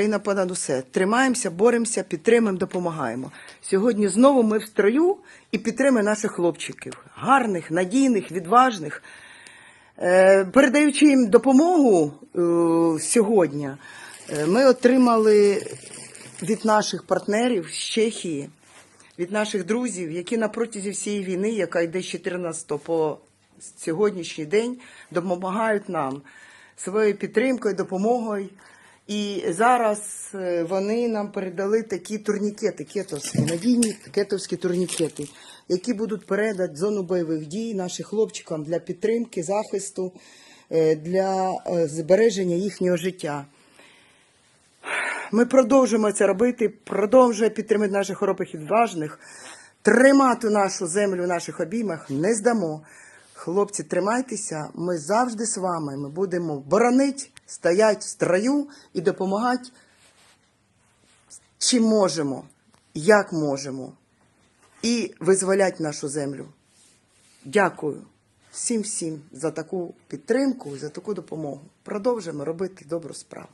Україна понад усе. Тримаємося, боремося, підтримуємо, допомагаємо. Сьогодні знову ми в строю і підтримуємо наших хлопчиків. Гарних, надійних, відважних. Е, Передаючи їм допомогу е, сьогодні, е, ми отримали від наших партнерів з Чехії, від наших друзів, які на протязі всієї війни, яка йде з 14 по сьогоднішній день, допомагають нам своєю підтримкою, допомогою. І зараз е, вони нам передали такі турнікети, кетовські, надійні кетовські турнікети, які будуть передати зону бойових дій нашим хлопчикам для підтримки, захисту, е, для е, збереження їхнього життя. Ми продовжуємо це робити, продовжуємо підтримати наших хоробрих і відважних, тримати нашу землю в наших обіймах не здамо. Хлопці, тримайтеся, ми завжди з вами. Ми будемо боронити, стоять в строю і допомагати, чим можемо, як можемо, і визволяти нашу землю. Дякую всім всім за таку підтримку, за таку допомогу. Продовжимо робити добру справу.